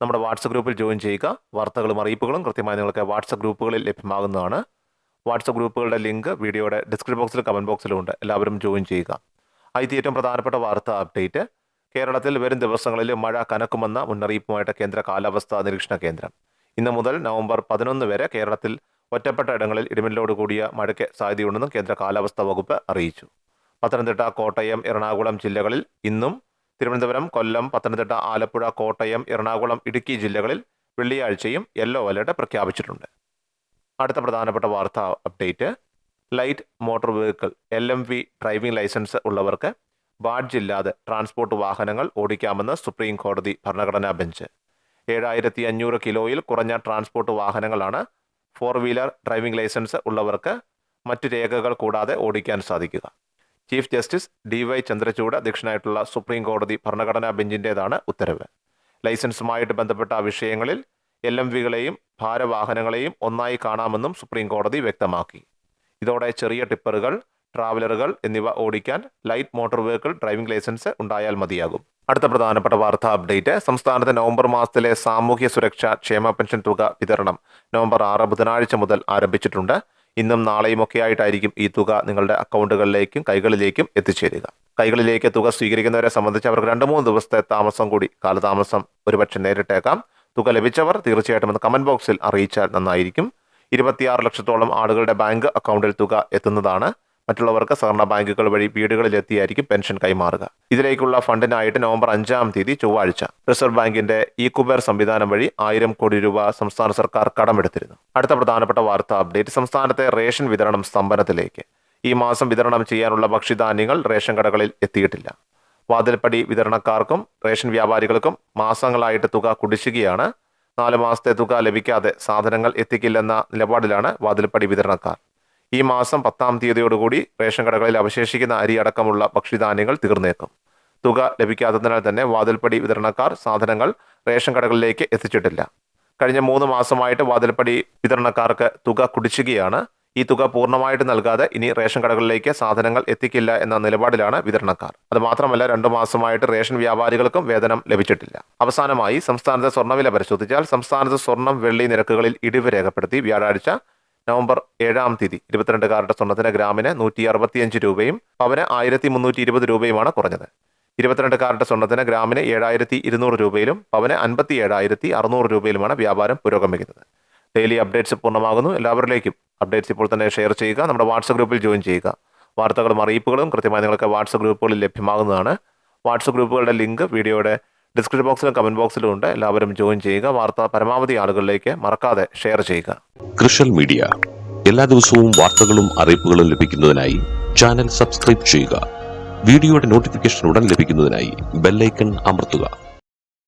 നമ്മുടെ വാട്സപ്പ് ഗ്രൂപ്പിൽ ജോയിൻ ചെയ്യുക. വാർത്തകളും അറിയിപ്പുകളും കൃത്യമായി നിങ്ങൾക്ക് വാട്സപ്പ് ഗ്രൂപ്പുകളിൽ ലഭ്യമാകുന്നതാണ്. വാട്സപ്പ് ഗ്രൂപ്പുകളുടെ ലിങ്ക് വീഡിയോയുടെ ഡിസ്ക്രിപ്ഷൻ ബോക്സിലും കമന്റ് ബോക്സിലും ഉണ്ട്. എല്ലാവരും ജോയിൻ ചെയ്യുക. ആദ്യത്തെ ഏറ്റവും പ്രധാനപ്പെട്ട വാർത്താ അപ്ഡേറ്റ്. കേരളത്തിൽ വരും ദിവസങ്ങളിൽ മഴ കനക്കുമെന്ന മുന്നറിയിപ്പുമായിട്ട് കേന്ദ്ര കാലാവസ്ഥാ നിരീക്ഷണ കേന്ദ്രം. ഇന്ന് മുതൽ നവംബർ പതിനൊന്ന് വരെ കേരളത്തിൽ ഒറ്റപ്പെട്ട ഇടങ്ങളിൽ ഇടിമിന്നലോട് കൂടിയ മഴയ്ക്ക് സാധ്യതയുണ്ടെന്നും കേന്ദ്ര കാലാവസ്ഥാ വകുപ്പ് അറിയിച്ചു. പത്തനംതിട്ട കോട്ടയം എറണാകുളം ജില്ലകളിൽ ഇന്നും തിരുവനന്തപുരം കൊല്ലം പത്തനംതിട്ട ആലപ്പുഴ കോട്ടയം എറണാകുളം ഇടുക്കി ജില്ലകളിൽ വെള്ളിയാഴ്ചയും യെല്ലോ അലർട്ട് പ്രഖ്യാപിച്ചിട്ടുണ്ട്. അടുത്ത പ്രധാനപ്പെട്ട വാർത്താ update. Light motor vehicle L M V driving licence ഉള്ളവർക്ക് ബാഡ്ജ് ഇല്ലാതെ ട്രാൻസ്പോർട്ട് വാഹനങ്ങൾ ഓടിക്കാമെന്ന് സുപ്രീം കോടതി ഭരണഘടനാ ബെഞ്ച്. ഏഴായിരത്തി അഞ്ഞൂറ് കിലോയിൽ കുറഞ്ഞ ട്രാൻസ്പോർട്ട് വാഹനങ്ങളാണ് ഫോർ വീലർ ഡ്രൈവിംഗ് ലൈസൻസ് ഉള്ളവർക്ക് മറ്റു രേഖകൾ കൂടാതെ ഓടിക്കാൻ സാധിക്കുക. Chief justice D Y Chandrachud അധ്യക്ഷനായിട്ടുള്ള supreme കോടതി ഭരണഘടനാ ബെഞ്ചിന്റേതാണ് ഉത്തരവ്. ലൈസൻസുമായിട്ട് ബന്ധപ്പെട്ട വിഷയങ്ങളിൽ എൽ എം വികളെയും ഭാരവാഹനങ്ങളെയും ഒന്നായി കാണാമെന്നും സുപ്രീം കോടതി വ്യക്തമാക്കി. ഇതോടെ ചെറിയ ടിപ്പറുകൾ ട്രാവലറുകൾ എന്നിവ ഓടിക്കാൻ light motor vehicle driving licence ഉണ്ടായാൽ മതിയാകും. അടുത്ത പ്രധാനപ്പെട്ട വാർത്താ അപ്ഡേറ്റ് സംസ്ഥാനത്ത് നവംബർ മാസത്തിലെ സാമൂഹ്യ സുരക്ഷാ ക്ഷേമ പെൻഷൻ തുക വിതരണം നവംബർ ആറ് ബുധനാഴ്ച മുതൽ ആരംഭിച്ചിട്ടുണ്ട്. ഇന്നും നാളെയും ഒക്കെ ആയിട്ടായിരിക്കും ഈ തുക നിങ്ങളുടെ അക്കൗണ്ടുകളിലേക്കും കൈകളിലേക്കും എത്തിച്ചേരുക. കൈകളിലേക്ക് തുക സ്വീകരിക്കുന്നവരെ സംബന്ധിച്ച് അവർക്ക് രണ്ട് മൂന്ന് ദിവസത്തെ താമസം കൂടി കാലതാമസം ഒരുപക്ഷെ നേരിട്ടേക്കാം. തുക ലഭിച്ചവർ തീർച്ചയായിട്ടും ഒന്ന് കമന്റ് ബോക്സിൽ അറിയിച്ചാൽ നന്നായിരിക്കും. ഇരുപത്തിയാറ് ലക്ഷത്തോളം ആളുകളുടെ ബാങ്ക് അക്കൗണ്ടിൽ തുക എത്തുന്നതാണ്. മറ്റുള്ളവർക്ക് സഹകരണ ബാങ്കുകൾ വഴി വീടുകളിലെത്തിയായിരിക്കും പെൻഷൻ കൈമാറുക. ഇതിലേക്കുള്ള ഫണ്ടിനായിട്ട് നവംബർ അഞ്ചാം തീയതി ചൊവ്വാഴ്ച റിസർവ് ബാങ്കിന്റെ ഇ കുബേർ സംവിധാനം വഴി ആയിരം കോടി രൂപ സംസ്ഥാന സർക്കാർ കടമെടുത്തിരുന്നു. അടുത്ത പ്രധാനപ്പെട്ട വാർത്താ അപ്ഡേറ്റ് സംസ്ഥാനത്തെ റേഷൻ വിതരണം സ്തംഭനത്തിലേക്ക്. ഈ മാസം വിതരണം ചെയ്യാനുള്ള ഭക്ഷ്യധാന്യങ്ങൾ റേഷൻ കടകളിൽ എത്തിയിട്ടില്ല. വാതിൽപ്പടി വിതരണക്കാർക്കും റേഷൻ വ്യാപാരികൾക്കും മാസങ്ങളായിട്ട് തുക കുടിശ്ശികയാണ്. നാല് മാസത്തെ തുക ലഭിക്കാതെ സാധനങ്ങൾ എത്തിക്കില്ലെന്ന നിലപാടിലാണ് വാതിൽപ്പടി വിതരണക്കാർ. ഈ മാസം പത്താം തീയതിയോടുകൂടി റേഷൻ കടകളിൽ അവശേഷിക്കുന്ന അരി അടക്കമുള്ള ഭക്ഷ്യധാന്യങ്ങൾ തീർന്നേക്കും. തുക ലഭിക്കാത്തതിനാൽ തന്നെ വാതിൽപ്പടി വിതരണക്കാർ സാധനങ്ങൾ റേഷൻ കടകളിലേക്ക് എത്തിച്ചിട്ടില്ല. കഴിഞ്ഞ മൂന്ന് മാസമായിട്ട് വാതിൽപ്പടി വിതരണക്കാർക്ക് തുക കുടിച്ചുകയാണ് ഈ തുക പൂർണമായിട്ട് നൽകാതെ ഇനി റേഷൻ കടകളിലേക്ക് സാധനങ്ങൾ എത്തിക്കില്ല എന്ന നിലപാടിലാണ് വിതരണക്കാർ. അത് മാത്രമല്ല രണ്ടു മാസമായിട്ട് റേഷൻ വ്യാപാരികൾക്കും വേതനം ലഭിച്ചിട്ടില്ല. അവസാനമായി സംസ്ഥാനത്തെ സ്വർണവില പരിശോധിച്ചാൽ സംസ്ഥാനത്ത് സ്വർണം വെള്ളി നിരക്കുകളിൽ ഇടിവ് രേഖപ്പെടുത്തി വ്യാഴാഴ്ച നവംബർ ഏഴാം തീയതി ഇരുപത്തിരണ്ട് കാരറ്റ് സ്വർണത്തിന് ഗ്രാമിന് നൂറ്റി അറുപത്തിയഞ്ച് രൂപയും പവന് ആയിരത്തി മുന്നൂറ്റി ഇരുപത് രൂപയുമാണ് കുറഞ്ഞത്. ഇരുപത്തിരണ്ട് കാരറ്റ് സ്വർണത്തിന് ഗ്രാമിന് ഏഴായിരത്തി ഇരുന്നൂറ് രൂപയിലും പവന് അൻപത്തി ഏഴായിരത്തി അറുന്നൂറ് രൂപയിലുമാണ് വ്യാപാരം പുരോഗമിക്കുന്നത്. ഡെയിലി അപ്ഡേറ്റ്സ് പൂർണമാകുന്നു. എല്ലാവരിലേക്കും അപ്ഡേറ്റ്സ് ഇപ്പോൾ തന്നെ ഷെയർ ചെയ്യുക. നമ്മുടെ വാട്സപ്പ് ഗ്രൂപ്പിൽ ജോയിൻ ചെയ്യുക. വാർത്തകളും അറിയിപ്പുകളും കൃത്യമായി നിങ്ങൾക്ക് വാട്സപ്പ് ഗ്രൂപ്പുകളിൽ ലഭ്യമാകുന്നതാണ്. വാട്സപ്പ് ഗ്രൂപ്പുകളുടെ ലിങ്ക് വീഡിയോയുടെ ഡിസ്ക്രിപ്ഷൻ ബോക്സിലും കമന്റ് ബോക്സിലും ഉണ്ട്. എല്ലാവരും ജോയിൻ ചെയ്യുക. വാർത്ത പരമാവധി ആളുകളിലേക്ക് മറക്കാതെ ഷെയർ ചെയ്യുക. കൃഷൽ മീഡിയ. എല്ലാ ദിവസവും വാർത്തകളും അറിയിപ്പുകളും ലഭിക്കുന്നതിനായി ചാനൽ സബ്സ്ക്രൈബ് ചെയ്യുക. വീഡിയോയുടെ നോട്ടിഫിക്കേഷൻ ഉടൻ ലഭിക്കുന്നതിനായി ബെല്ലൈക്കൺ അമർത്തുക.